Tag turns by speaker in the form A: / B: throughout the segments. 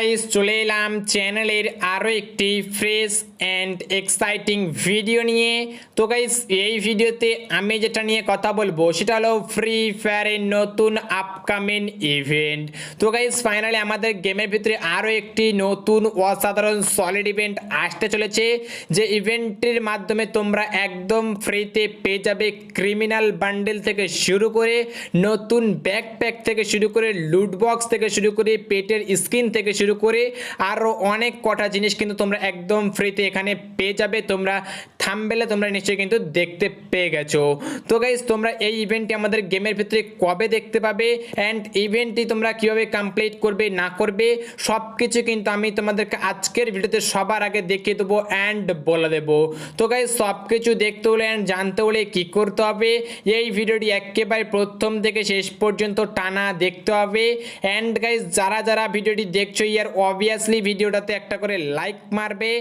A: Guys চলে এলাম চ্যানেলের আরও একটি ফ্রেশ অ্যান্ড এক্সাইটিং ভিডিও নিয়ে। তো গাইস এই ভিডিওতে আমি যেটা নিয়ে কথা বলব, সেটা হলো ফ্রি ফায়ারের নতুন আপকামিং ইভেন্ট তো গাইস ফাইনালি আমাদের গেমের ভিতরে আরও একটি নতুন অসাধারণ সলিড ইভেন্ট আসতে চলেছে। যে ইভেন্টের মাধ্যমে তোমরা একদম ফ্রিতে পেয়ে যাবে ক্রিমিনাল বান্ডেল থেকে শুরু করে, নতুন ব্যাকপ্যাক থেকে শুরু করে লুট বক্স থেকে শুরু করে, পেটের স্কিন থেকে শুরু করে আরও অনেক কটা জিনিস কিন্তু তোমরা একদম ফ্রিতে এখানে পেয়ে যাবে। তোমরা থামবেলে তোমরা নিশ্চয়ই কিন্তু দেখতে পেয়ে গেছো। তো গাইজ তোমরা এই ইভেন্টটি আমাদের গেমের ভিতরে কবে দেখতে পাবে? অ্যান্ড ইভেন্টটি তোমরা কীভাবে কমপ্লিট করবে, না করবে? সব কিছু কিন্তু আমি তোমাদেরকে আজকের ভিডিওতে সবার আগে দেখিয়ে দেবো অ্যান্ড বলে দেবো। তো গাইজ সব কিছু দেখতে হলে অ্যান্ড জানতে হলে কী করতে হবে? এই ভিডিওটি একেবারে প্রথম থেকে শেষ পর্যন্ত টানা দেখতে হবে। অ্যান্ড গাইজ যারা যারা ভিডিওটি দেখছ ইয়ার অবভিয়াসলি ভিডিওটাতে একটা করে লাইক মারবে।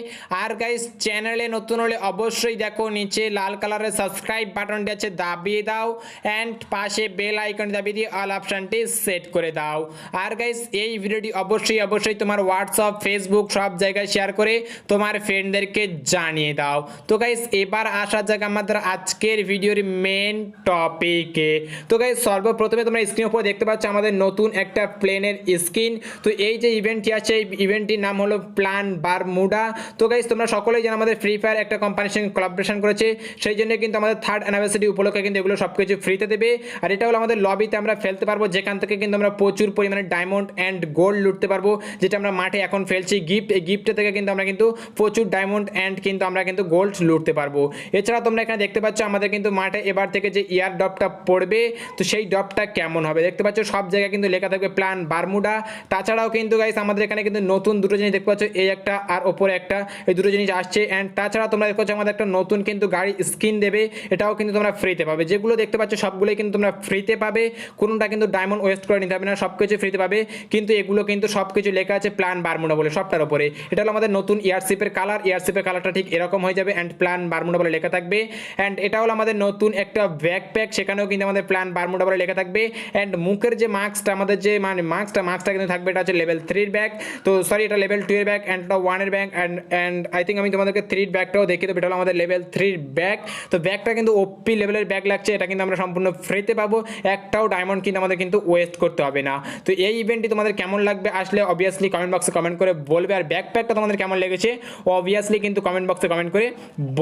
A: আর গাইস চ্যানেলে নতুন হলে অবশ্যই দেখো, নিচে লাল কালারের সাবস্ক্রাইব বাটনটি আছে, দাবিয়ে দাও। অ্যান্ড পাশে বেল আইকন দাবিয়ে দিয়ে অল অপশানটি সেট করে দাও। আর গাইস এই ভিডিওটি অবশ্যই অবশ্যই তোমার হোয়াটসঅ্যাপ ফেসবুক সব জায়গায় শেয়ার করে তোমার ফ্রেন্ডদেরকে জানিয়ে দাও। তো গাইস এবার আসা যাক আমাদের আজকের ভিডিওর মেন টপিকে তো গাইস সর্বপ্রথমে তোমরা স্ক্রিনের উপর দেখতে পাচ্ছ আমাদের নতুন একটা প্লেনের স্ক্রিন তো এই যে ইভেন্টটি আছে এই ইভেন্টটির নাম হলো প্ল্যান বারমুডা তো গাইজ তোমরা সকলেই জানো আমাদের ফ্রি ফায়ার একটা কোম্পানির সঙ্গে কোলাবরেশন করেছে। সেই জন্য কিন্তু আমাদের থার্ড অ্যানিভার্সারি উপলক্ষে কিন্তু এগুলো সব কিছু ফ্রিতে দেবে। আর এটা হলো আমাদের লবিতে আমরা ফেলতে পারব, যেখান থেকে কিন্তু আমরা প্রচুর পরিমাণে ডায়মন্ড অ্যান্ড গোল্ড লুটতে পারব, যেটা আমরা মাঠে এখন ফেলছি গিফট এই গিফট থেকে কিন্তু আমরা কিন্তু প্রচুর ডায়মন্ড অ্যান্ড কিন্তু আমরা কিন্তু গোল্ড লুটতে পারব। এছাড়া তোমরা এখানে দেখতে পাচ্ছ আমাদের কিন্তু মাঠে এবার থেকে যে ইয়ার ডপটা পড়বে, তো সেই ডপটা কেমন হবে? দেখতে পাচ্ছ সব জায়গায় কিন্তু লেখা থাকবে প্ল্যান বারমুডা তাছাড়াও কিন্তু গাইস আমাদের এখানে কিন্তু নতুন দুটো জিনিস দেখতে পাচ্ছ, এই একটা আর ওপরে একটা, এই দুটো জিনিস আসছে। অ্যান্ড তাছাড়া তোমরা দেখতে আমাদের একটা নতুন কিন্তু গাড়ি স্কিন দেবে, এটাও কিন্তু তোমরা ফ্রিতে পাবে। যেগুলো দেখতে পাচ্ছ, সবগুলোই কিন্তু তোমরা ফ্রিতে পাবে। কোনোটা কিন্তু ডায়মন্ড ওয়েস্ট করে নিতে হবে না সব কিছু ফ্রিতে পাবে। কিন্তু এগুলো কিন্তু সব কিছু লেখা আছে প্ল্যান বারমুডা বলে, সবটার উপরে এটা হলো আমাদের নতুন এয়ারশিপের কালার এয়ারশিপের কালারটা ঠিক এরকম হয়ে যাবে অ্যান্ড প্ল্যান বারমুডা বলে লেখা থাকবে। অ্যান্ড এটা হলো আমাদের নতুন একটা ব্যাকপ্যাক সেখানেও কিন্তু আমাদের প্ল্যান বারমুডা বলে লেখা থাকবে। অ্যান্ড মুখের যে মাস্কটা আমাদের যে মানে মাস্কটা মাস্কটা কিন্তু থাকবে, এটা হচ্ছে লেভেল থ্রির ব্যাগ তো সরি এটা লেভেল টু এর ব্যাগ অ্যান্ড এটা ওয়ানের bag and and I think আমি তোমাদেরকে থ্রির ব্যাগটাও দেখিয়ে দেবো। এটা হলো আমাদের লেভেল থ্রির ব্যাগ তো ব্যাগটা কিন্তু ওপি লেভেলের ব্যাগ লাগছে। এটা কিন্তু আমরা সম্পূর্ণ ফ্রিতে পাবো। একটাও ডায়মন্ড কিন্তু আমাদের কিন্তু ওয়েস্ট করতে হবে না। তো এই ইভেন্টটি তোমাদের কেমন লাগবে আসলে অবভিয়াসলি কমেন্ট বক্সে কমেন্ট করে বলবে। আর ব্যাকপ্যাকটা তোমাদের কেমন লেগেছে অবভিয়াসলি কিন্তু কমেন্ট বক্সে কমেন্ট করে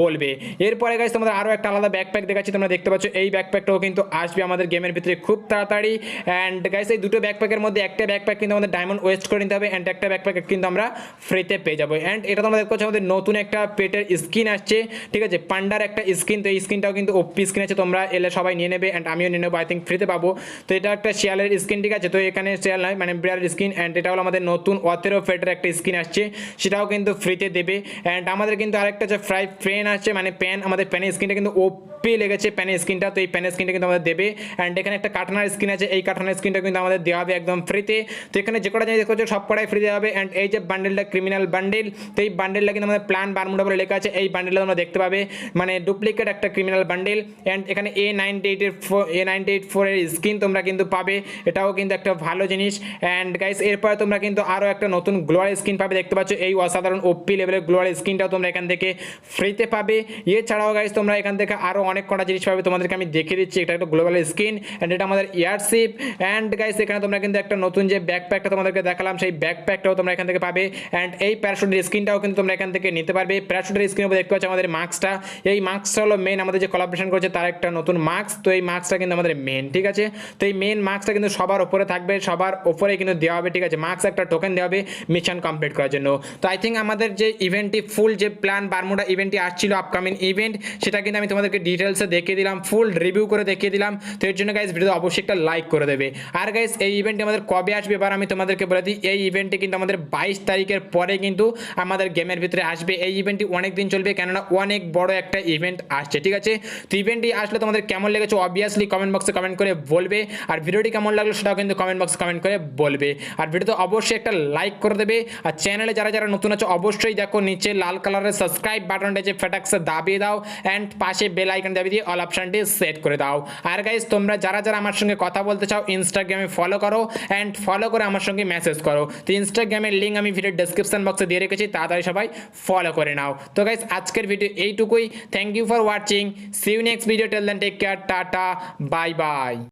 A: বলবে। এরপরে গাইজ তোমাদের আরও একটা আলাদা ব্যাকপ্যাক দেখাচ্ছি। তোমরা দেখতে পাচ্ছ এই ব্যাকপ্যাকটাও কিন্তু আসবে আমাদের গেমের ভিতরে খুব তাড়াতাড়ি। অ্যান্ড গাইজ এই দুটো ব্যাকপ্যাকের মধ্যে একটা ব্যাকপ্যাক কিন্তু আমাদের ডায়মন্ড ওয়েস্ট করে নিতে হবে। অ্যান্ড একটা ব্যাকপ্যাক কিন্তু আমরা ফ্রিতে পেয়ে যাব। অ্যান্ড এটা তোমরা দেখতে আমাদের নতুন একটা পেটের স্কিন আসছে, ঠিক আছে? পান্ডার একটা স্কিন তো এই স্কিনটাও কিন্তু ওপি স্কিন আছে, তোমরা এলে সবাই নিয়ে নেবে অ্যান্ড আমিও নিয়ে নেব আই থিঙ্ক ফ্রিতে পাবো। তো এটা একটা শিয়ালের স্কিন ঠিক আছে? তো এখানে শিয়াল নয় মানে বিড়ালের স্কিন অ্যান্ড এটা হলো আমাদের নতুন অতেরো ফেটের একটা স্কিন আসছে, সেটাও কিন্তু ফ্রিতে দেবে। অ্যান্ড আমাদের কিন্তু আরেকটা যে ফ্রাই পেন আসছে মানে প্যান আমাদের প্যানের স্কিনটা কিন্তু ওপি লেগেছে প্যানের স্কিনটা তো এই প্যানের স্কিনটা কিন্তু আমাদের দেবে। অ্যান্ড এখানে একটা কাটানার স্কিন আছে, এই কাটানার স্কিনটা কিন্তু আমাদের দেওয়া হবে একদম ফ্রিতে তো এখানে যে কটা জিনিস দেখতে সব কটাই ফ্রি দেওয়া হবে অ্যান্ড এই যে বান্ডেলটা ক্রিমিনাল বান্ডেল তো এই বান্ডেলটা কিন্তু আমাদের প্ল্যান বারমুডা বলে লেখা আছে, এই বান্ডেলটা তোমরা দেখতে পাবে। মানে ডুপ্লিকেট একটা ক্রিমিনাল বান্ডেল অ্যান্ড এখানে এ নাইনটি এইটের ফোর এ নাইনটি এইট ফোরের স্কিন তোমরা কিন্তু পাবে। এটাও কিন্তু একটা ভালো জিনিস। অ্যান্ড গাইস এরপরে তোমরা কিন্তু আরও একটা নতুন গ্লোয়াল স্কিন পাবে, দেখতে পাচ্ছ এই অসাধারণ ওপি লেভেলের গ্লোয়াল স্কিনটাও তোমরা এখান থেকে ফ্রিতে পাবে। এছাড়াও গাইস তোমরা এখান থেকে আরও অনেক কটা জিনিস পাবে, তোমাদেরকে আমি দেখিয়ে দিচ্ছি, এটা একটা গ্লোবাল স্কিন অ্যান্ড এটা আমাদের এয়ারশিপ অ্যান্ড গাইস এখানে তোমরা কিন্তু একটা নতুন যে ব্যাকপ্যাকটা তোমাদেরকে দেখালাম, সেই ব্যাকপ্যাকটাও তোমরা এখান থেকে পাবে অ্যান্ড এই প্যারাশুটের স্কিনটাও কিন্তু তোমরা এখান থেকে নিতে পারবে। প্যারাশুটের স্ক্রিনের উপর দেখতে পাচ্ছ আমাদের মাস্কটা এই মাস্কটা হলো মেন আমাদের যে কোলাবরেশন করছে তার একটা নতুন মাস্ক তো এই মাস্কটা কিন্তু আমাদের মেন ঠিক আছে? তো এই মেন মাস্কটা কিন্তু সবার উপরে থাকবে, সবার উপরে কিন্তু দেওয়া হবে, ঠিক আছে? মাস্ক একটা টোকেন দেওয়া হবে মিশন কমপ্লিট করার জন্য। তো আই থিঙ্ক আমাদের যে ইভেন্টটি ফুল যে প্ল্যান বারমুডা ইভেন্টটি আসছিল আপকামিং ইভেন্ট সেটা কিন্তু আমি তোমাদেরকে ডিটেলসে দেখিয়ে দিলাম ফুল রিভিউ করে দেখিয়ে দিলাম। তো এর জন্য গাইজ ভিডিও অবশ্যই একটা লাইক করে দেবে। আর গাইজ এই ইভেন্টটি আমাদের কবে আসবে? এবার আমি তোমাদেরকে বলে দিই, এই ইভেন্টটি কিন্তু আমাদের বাইশ তারিখের পরে কিন্তু আমাদের গেমের ভিতরে আসবে। এই ইভেন্টটি অনেক দিন চলবে, কেননা অনেক বড় একটা ইভেন্ট আসছে, ঠিক আছে? তো ইভেন্টটি আসলে তোমাদের কেমন লেগেছে অবভিয়াসলি কমেন্ট বক্সে কমেন্ট করে বলবে, আর ভিডিওটি কেমন লাগল সেটাও কিন্তু কমেন্ট বক্সে কমেন্ট করে বলবে। আর ভিডিওতে অবশ্যই একটা লাইক করে দেবে, আর চ্যানেলে যারা যারা নতুন আছে, অবশ্যই দেখো নিচে লাল কালারের সাবস্ক্রাইব বাটনটা যে ফেটাক্সে দাবিয়ে দাও অ্যান্ড পাশে বেল আইকন দাবিয়ে দিয়ে অল অপশানটি সেট করে দাও। আর গাইজ তোমরা যারা যারা আমার সঙ্গে কথা বলতে চাও ইনস্টাগ্রামে ফলো করো অ্যান্ড ফলো করে আমার সঙ্গে মেসেজ করো। তো ইনস্টাগ্রামের লিঙ্ক আমি ভিডিও ডেসক্রিপশন বক্সে দিয়ে রেখেছি, তাড়াতাড়ি সবাই ফলো করে নাও। তো গাইস আজকের ভিডিও এইটুকুই। Thank you for watching see you next video till then take care tata. Bye bye